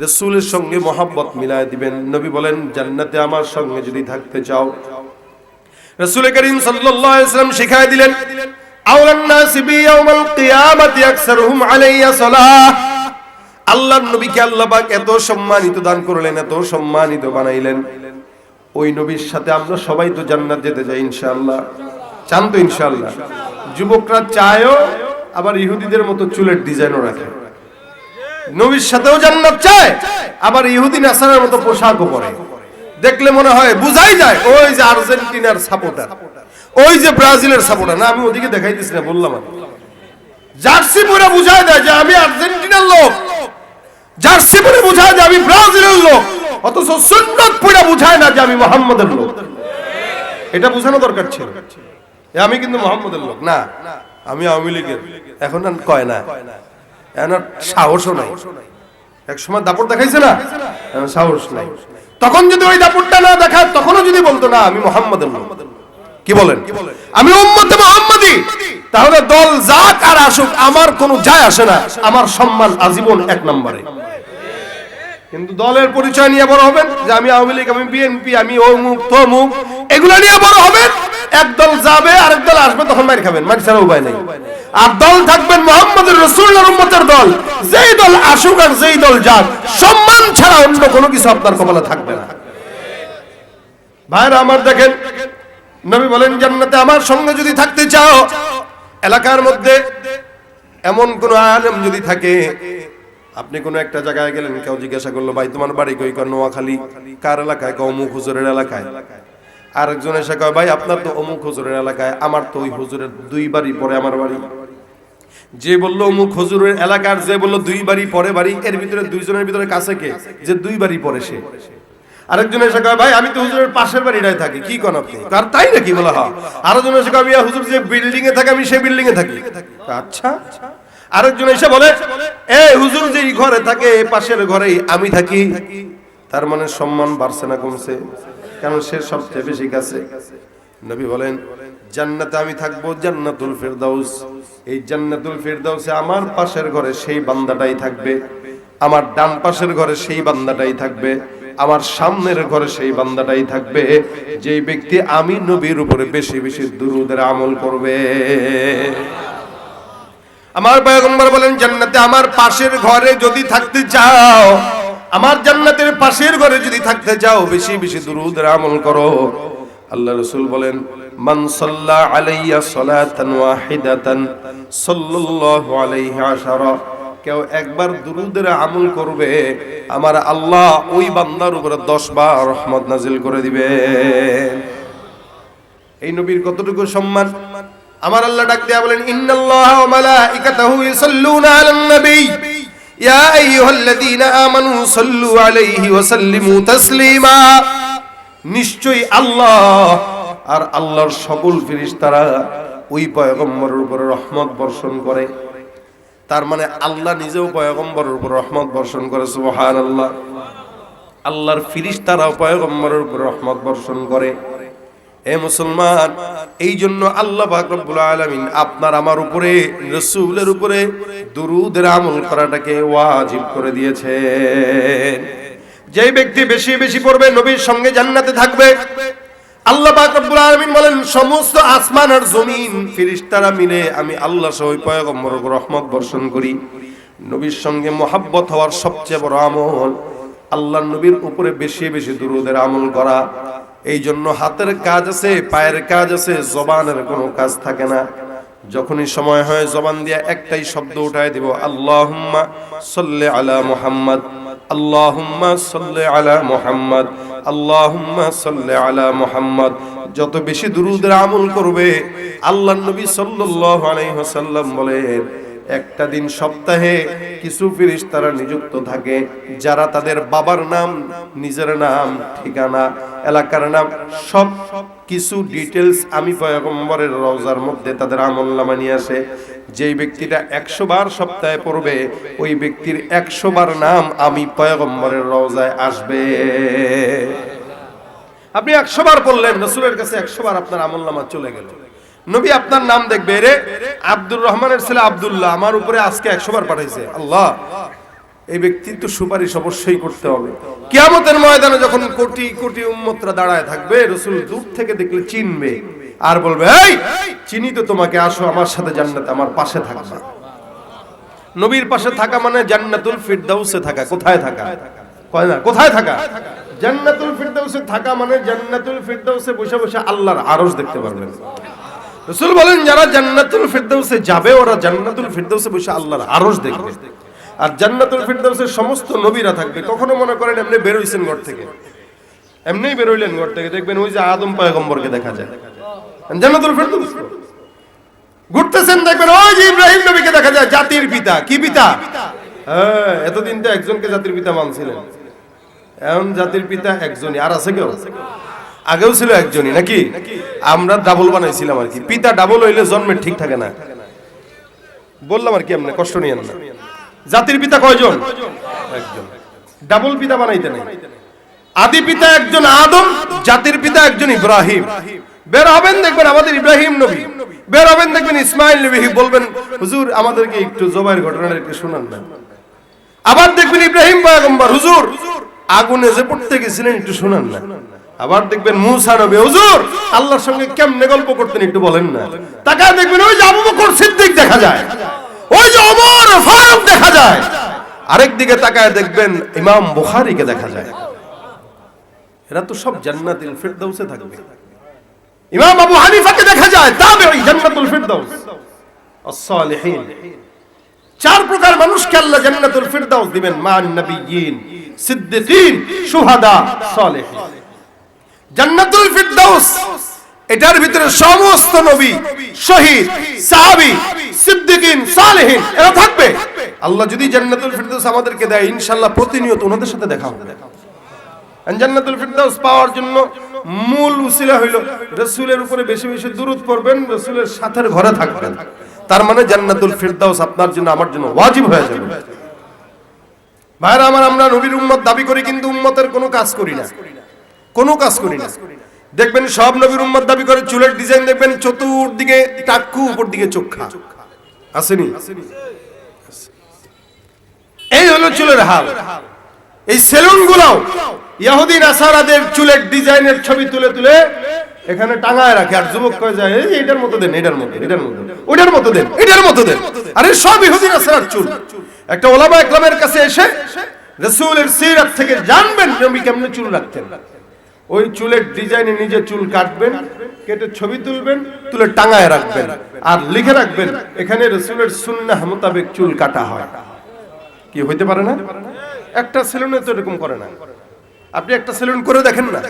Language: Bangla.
রসুলের সঙ্গে মোহাব্বত মিলায় দিবেন। নবী বলেন, জান্নাতে আমার সঙ্গে যদি থাকতে চাও। রসুল করিম ওয়াসাল্লাম শিখায় দিলেন নবীকে এত সম্মানিত দান করলেন, এত সম্মানিত বানাইলেন। ওই নবীর সাথে আমরা সবাই তো জান্নাত যেতে চাই ইনশাআল্লাহ। চান তো ইনশাআল্লাহ। যুবকরা চায়ও, আবার ইহুদিদের মতো চুলের ডিজাইনও রাখে। নবীর সাথেও জান্নাত চায়, আবার ইহুদি নাসারের মতো পোশাকও পরে। দেখলে মনে হয় বুঝাই যায়, ওই যে আর্জেন্টিনার সাপোর্টার, ওই যে ব্রাজিলের সাপোর্টার। না, আমি ওদিকে দেখাইতেছি না, বললাম আমি। জার্সি পরে বুঝায় দেয় যে আমি আর্জেন্টিনার লোক। জার্সি পরে বুঝায় যে আমি ব্রাজিলের লোক। অথচ সুন্নত পরে বুঝায় না যে আমি মোহাম্মদের লোক। এটা বোঝানো দরকার ছিল। আমি কিন্তু মোহাম্মদের লোক, না। আমি আওয়ামী লীগের। এখন কয় না। এখন আর সাহসও নাই। এক সময় দাপট দেখাইছে না? সাহস নাই। তখন যদি ওই দাপটটা না দেখায়, তখনও যদি বলতো, না, আমি মোহাম্মদের লোক। কি বলেন? আমি উম্মতে মোহাম্মদী। তাহলে দল যাক আর আসুক, আমার কোনো যায় আসে না। আমার সম্মান আজীবন এক নম্বরে। কিন্তু দলের পরিচয় নিয়ে বড় হবেন যে, আমি আওয়ামী লীগ, আমি বিএনপি, আমি অমুক, তমুক। এগুলো নিয়ে বড় হবেন? এক দল যাবে আরেক দল আসবে, তখন মারি খাবেন মারি ছাড়া উপায় নেই। আর দল থাকবেন মোহাম্মদের রসুল্লাহ উম্মতের দল। যেই দল আসুক আর যেই দল যাক, সম্মান ছাড়া অন্য কোনো কিছু আপনার কপালে থাকবে না। ভাইরা আমার দেখেন, নবী বলেন, জান্নাতে আমার সঙ্গে যদি থাকতে চাও, এলাকার মধ্যে এমন কোন আলেম যদি থাকে, আপনি কোন একটা জায়গায় গেলেন, কেউ জিজ্ঞাসা করল, ভাই, তোমার বাড়ি কই কয় নোয়াখালী? কার এলাকায়? কয় অমুক হুজুরের এলাকায়। আরেকজন এসে কয় ভাই আপনার তো অমুক হুজুরের এলাকায় আমার তো ওই হুজুরের দুই বাড়ি পরে আমার বাড়ি। যে বলল অমুক হুজুরের এলাকার যে বলল দুই বাড়ি পরে বাড়ি এর ভিতরে দুইজনের ভিতরে কাছে কে? যে দুই বাড়ি পরে সে। আরেকজন এসে কয় ভাই আমি তো হুজুরের পাশের বাড়িটায় থাকি কি কোন আপনি? তার তাই নাকি? বলা হয়। আরেকজন এসে কয় "মিয়া, হুজুর যে বিল্ডিং এ থাকে আমি সেই বিল্ডিং এ থাকি। আচ্ছা। আরেকজন এসে বলে এ হুজুর যে ঘরে থাকে এই পাশের ঘরেই আমি থাকি। তার মানে সম্মান বাড়ছে না কমছে। কারণ সে সবচেয়ে বেশি কাছে। নবী বলেন, জান্নাতে আমি থাকব জান্নাতুল ফেরদাউস। এই জান্নাতুল ফেরদাউসে আমার পাশের ঘরে সেই বান্দাটাই থাকবে। আমার ডান পাশের ঘরে সেই বান্দাটাই থাকবে। আমার সামনের ঘরে সেই বান্দাটাই থাকবে। যেই ব্যক্তি আমি নবীর উপরে বেশি বেশি দুরুদের আমল করবে। আমার পয়গম্বর বলেন, জান্নাতে আমার পাশের ঘরে যদি থাকতে চাও আমার জান্নাতের পাশের ঘরে যদি থাকতে চাও, বেশি বেশি দুরুদের আমল করো। আল্লাহ রসুল বলেন কেউ একবার দুরুদের আমল করবে, আমার আল্লাহ ওই বান্দার উপরে 10 বার রহমত নাজিল করে দিবেন এই নবীর কতটুকু সম্মান? আমার আল্লাহ ডাক দিয়া বলেন, ইন্নাল্লাহ ওয়া আলান নবী ইয়া আইয়ুহাল্লাযীনা আমানু সাল্লু আলাইহি ওয়া সাল্লিমু তাসলিমা। নিশ্চয়ই আল্লাহ আর আল্লাহর সকল ফেরেশতারা ওই পয়গম্বরের উপরে রহমত বর্ষণ করে। তার মানে আল্লাহ নিজেও পয়গম্বরের উপর রহমত বর্ষণ করে, সুবহানাল্লাহ। আল্লাহর ফিরিস্তারাও পয়গম্বরের উপর রহমত বর্ষণ করে। এ মুসলমান এই জন্য আল্লাহ রব্বুল আলামিন আপনার আমার উপরে, রসুলের উপরে দুরুদের আমল করাটাকে ওয়াজিব করে দিয়েছেন। যেই ব্যক্তি বেশি বেশি পড়বে, নবীর সঙ্গে জান্নাতে থাকবে। আল্লাহ রব্বুল আলামিন বলেন, সমস্ত আসমান আর জমিন ফেরেশতারা মিলে আমি আল্লাহ সহ উপর রহমত বর্ষণ করি। নবীর সঙ্গে মোহাব্বত হওয়ার সবচেয়ে বড় আমল, আল্লাহ নবীর উপরে বেশি বেশি দুরুদের আমল করা। এই জন্য হাতের কাজ আছে, পায়ের কাজ আছে, জবানের কোনো কাজ থাকে না। যখনই সময় হয়, জবান দিয়ে একটাই শব্দ উঠায় দিব, আল্লাহুম্মা সাল্লি আলা মুহাম্মদ, আল্লাহুম্মা সাল্লি আলা মুহাম্মদ, আল্লাহুম্মা সাল্লি আলা মুহাম্মদ। যত বেশি দুরুদের আমল করবে আল্লাহ নবী সাল্লাল্লাহু আলাইহি ওয়াসাল্লাম বলেন একটা দিন সপ্তাহে কিছু ফিরিস তারা নিযুক্ত থাকে, যারা তাদের বাবার নাম, নিজের নাম, ঠিকানা, এলাকার নাম, সব কিছু ডিটেলস আমি পয়গম্বরের রওজার মধ্যে তাদের আমল নামা নিয়ে আসে। যেই ব্যক্তিটা একশো বার সপ্তাহে পড়বে, ওই ব্যক্তির একশো বার নাম আমি পয়গম্বরের রওজায় আসবে। আপনি একশো বার পড়লেন, রসুলের কাছে একশো বার আপনার আমল নামা চলে গেল। নবী আপনার নাম দেখবে রে আব্দুর রহমানের ছেলে আব্দুল্লাহ, আমার উপরে আজকে একশো বার পাঠাইছে। আল্লাহ, এই ব্যক্তির তো সুপারিশ অবশ্যই করতে হবে। কিয়ামতের ময়দানে যখন কোটি কোটি উম্মতরা দাঁড়ায় থাকবে, রসুল দূর থেকে দেখলে চিনবে। আর বলবে, এই, চিনি তো তোমাকে, আসো আমার সাথে জান্নাতে, আমার পাশে থাকবা। নবীর পাশে থাকা মানে জান্নাতুল ফিরদাউসে থাকা, কোথায় থাকা? কয় না, কোথায় থাকা? জান্নাতুল ফিরদাউসে থাকা মানে জান্নাতুল ফিরদাউসে বসে বসে আল্লাহর আরশ দেখতে পারবেন। রসুল বলেন যারা জান্নাতুল ফিরদাউসে যাবে ওরা জান্নাতুল ফিরদাউসে বসে আল্লাহর আরশ দেখবে। আর জান্নাতুল ফিরদাউসের সমস্ত নবীরা থাকবে। কখনো মনে করেন এমনি বেরোইছেন ঘর থেকে? এমনিই বেরোইলেন ঘর থেকে দেখবেন ওই যে আদম পয়গম্বরকে দেখা যায়। জান্নাতুল ফিরদাউস তো। ঘুরতেছেন দেখবেন ওই যে ইব্রাহিম নবীকে দেখা যায় জাতির পিতা। কি পিতা? হ্যাঁ এতদিন তো একজনকে জাতির পিতা মানছিলেন। এখন জাতির পিতা একজনই। আর আছে কেউ? আগেও ছিল একজনই, নাকি? আমরা ডাবল বানাইছিলাম আর কি। পিতা ডাবল হইলে জন্মের ঠিক থাকে না। বললাম আর কি আপনি, কষ্ট নিয়েন না। জাতির পিতা কয়জন? একজন। ডাবল পিতা বানাইতে নেই। আদি পিতা একজন আদম, জাতির পিতা একজন ইব্রাহিম। বের হবেন দেখবেন আমাদের ইব্রাহিম নবী। বের হবেন দেখবেন ইসমাইল নবী। বলবেন, হুজুর, আমাদেরকে একটু জবাইয়ের ঘটনাটা একটু শোনান না। আবার দেখবেন ইব্রাহিম পয়গম্বর, হুজুর, আগুনে যে পড়তে গেছিলেন, একটু শোনান না। আবার দেখবেন মুসা নবী, হুজুর, আল্লাহর সঙ্গে কেমনে গল্প করতেন একটু বলেন না। তাকায় দেখবেন ওই যে আবু বকর সিদ্দিক দেখা যায়, ওই যে ওমর ফারুক দেখা যায়। আরেক দিকে তাকায় দেখবেন ইমাম বুখারীকে দেখা যায়। এরা তো সব জান্নাতুল ফিরদাউসে থাকবে। ইমাম আবু হানিফাকে দেখা যায়, তাবেঈ জান্নাতুল ফিরদাউস। as-salihin চার প্রকার মানুষকে আল্লাহ জান্নাতুল ফিরদাউস দিবেন মান নবিয়্যিন সিদ্দিকিন, শুহাদা, সালেহিন। জান্নাতুল ফিরদাউস। এটার ভিতরে সমস্ত নবী, শহীদ, সাহাবী, সিদ্দিকিন, সালেহিন, এরা থাকবে। আল্লাহ যদি জান্নাতুল ফিরদাউস আমাদেরকে দেয়, ইনশাআল্লাহ প্রতিনিয়ত ওনাদের সাথে দেখা হবে। জান্নাতুল ফিরদাউস পাওয়ার জন্য মূল উসিলা হইল, রাসূলের উপরে বেশি বেশি দুরূদ পড়বেন, রাসূলের সাথের ঘরে থাকবেন। তার মানে জান্নাতুল ফিরদাউস আপনার জন্য, আমার জন্য ওয়াজিব হয়ে যাবে। ভাইরা আমার, আমরা নবীর উম্মত দাবি করি, কিন্তু উম্মতের কোনো কাজ করি না। কোনো কাজ করি না। দেখবেন সব নবীর উম্মত দাবি করে, চুলের ডিজাইন দেখবেন চতুর্দিকে টাক্কু উপর দিকে চোখা। আসেনি? এই হলো চুলের হাল। এই সেলুন গুলাও ইহুদি নাসারাদের চুলের ডিজাইনের ছবি তুলে তুলে এখানে টাঙায় রাখে। আর যুবক কয়ে যায়, এই এটার মতো দেন, এটার মতো এটার মতো ওটার মতো দেন, এটার মতো দেন। আরে সব ইহুদি নাসারার চুল। একটা ওলামা একরামের কাছে এসে রাসূলের সিরাত থেকে জানবেন নবী কেমনে চুল রাখতেন। ওই চুলের ডিজাইনে নিজে চুল কাটবেন, কেটে ছবি তুলবেন, তুলে টাঙায় রাখবেন, আর লিখে রাখবেন, এখানে রসুলের সুন্না মোতাবেক চুল কাটা হয়। কি হইতে পারে না? একটা সেলুনে তো এরকম করে না। আপনি একটা সেলুন করে দেখেন না।